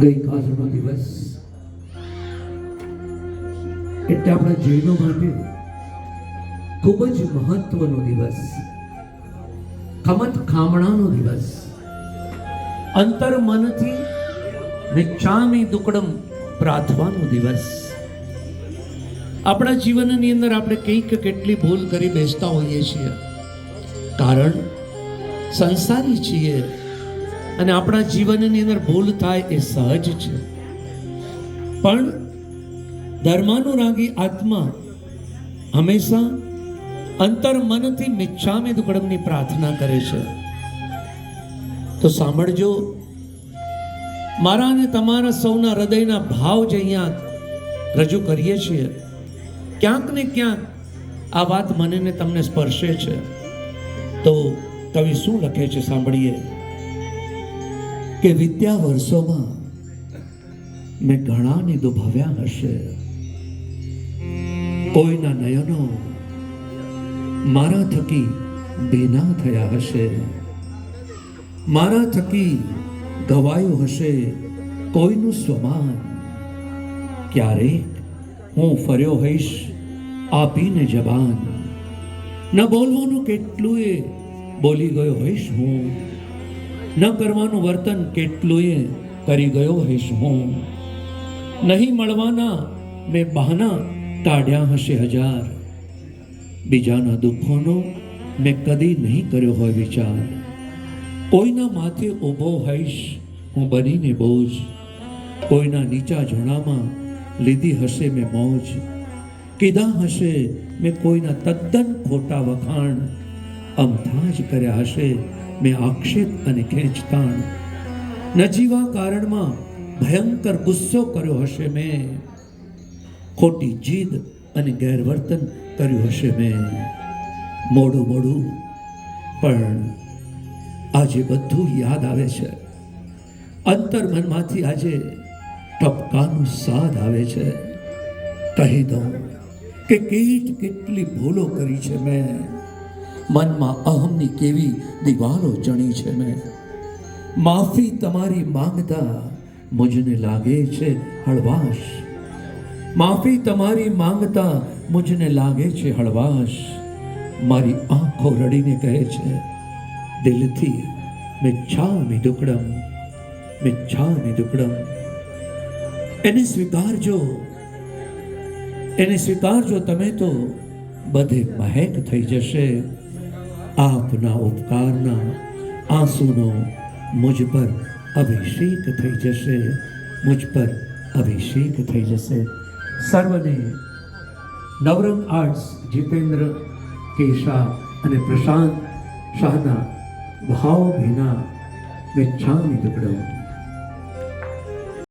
ગઈકાલનો દિવસ. એટલે આપણા જૈનો માટે ખૂબ જ મહત્વનો દિવસ. ખમત ખામણાનો દિવસ. અંતર મનથી નિચ્છામી દુકડમ પ્રાર્થવાનો દિવસ. આપણા જીવનની અંદર આપણે કંઈક કેટલી ભૂલ કરી બેસતા હોઈએ છીએ. કારણ સંસારી છીએ. અને આપણા જીવનની અંદર ભૂલ થાય એ સહજ છે. પણ ધર્માનુરાગી આત્મા હંમેશા અંતર મનથી મિચ્છામે દુકડમની પ્રાર્થના કરે છે. તો સાંભળજો, મારા અને તમારા સૌના હૃદયના ભાવ જે અહીંયા રજૂ કરીએ છીએ, ક્યાંક ને ક્યાંક આ વાત મને તમને સ્પર્શે છે. તો કવિ શું લખે છે સાંભળીએ. કે વિદ્યા વર્ષોમાં મેં ઘણાને દુભાવ્યા હશે. કોઈના નયનો મારા થકી બેના થયા હશે. મારા થકી ગવાયું હશે કોઈનું સ્વમાન. ક્યારેક હું ફર્યો હઈશ આપીને જબાન. ન બોલવાનું કેટલું એ બોલી ગયો હોઈશ હું. ન કરવાનું વર્તન કેટલુંય કરી ગયો હઈશ હું. નહીં મળવાના મેં બહાના કાઢ્યા હશે હજાર. બીજાના દુઃખોનો મેં કદી નહીં કર્યો હોય વિચાર. કોઈના માથે ઊભો હઈશ હું બનીને બોજ. કોઈના નીચા ઝોણામાં લીધી હશે મેં મોજ. કીધા હશે મેં કોઈના તદ્દન ખોટા વખાણ. અમથા જ કર્યા હશે મેં આક્ષેપ અને ખેંચતાણ નજીવા કારણમાં ભયંકર ગુસ્સો કર્યો હશે મેં. ખોટી જીદ અને ગેરવર્તન કર્યું હશે મેં. મોડું મોડું. પણ આજે બધું યાદ આવે છે. અંતર મનમાંથી આજે ટપકાનું સાદ આવે છે. કહી દઉં કે કેટ કેટલી ભૂલો કરી છે મેં. મનમાં અહમની કેવી દિવાલો ચણી છે મેં માફી તમારી માંગતા મુજને લાગે છે હળવાશ. માફી તમારી માંગતા મુજને લાગે છે હળવાશ. મારી આંખો રડીને કહે છે, દિલથી મિચ્છામી દુકડમ મિચ્છામી દુકડમ. એને સ્વીકારજો. એને સ્વીકારજો, તમે તો બધે મહેક થઈ જશે. આપના ઉપકારના આંસુનો મુજ પર અભિષેક થઈ જશે. મુજ પર અભિષેક થઈ જશે. સર્વને નવરંગ આર્ટ્સ જીતેન્દ્ર, કેશા અને પ્રશાંત શાહના ભાવ ભીના મિચ્છામી દુકડમ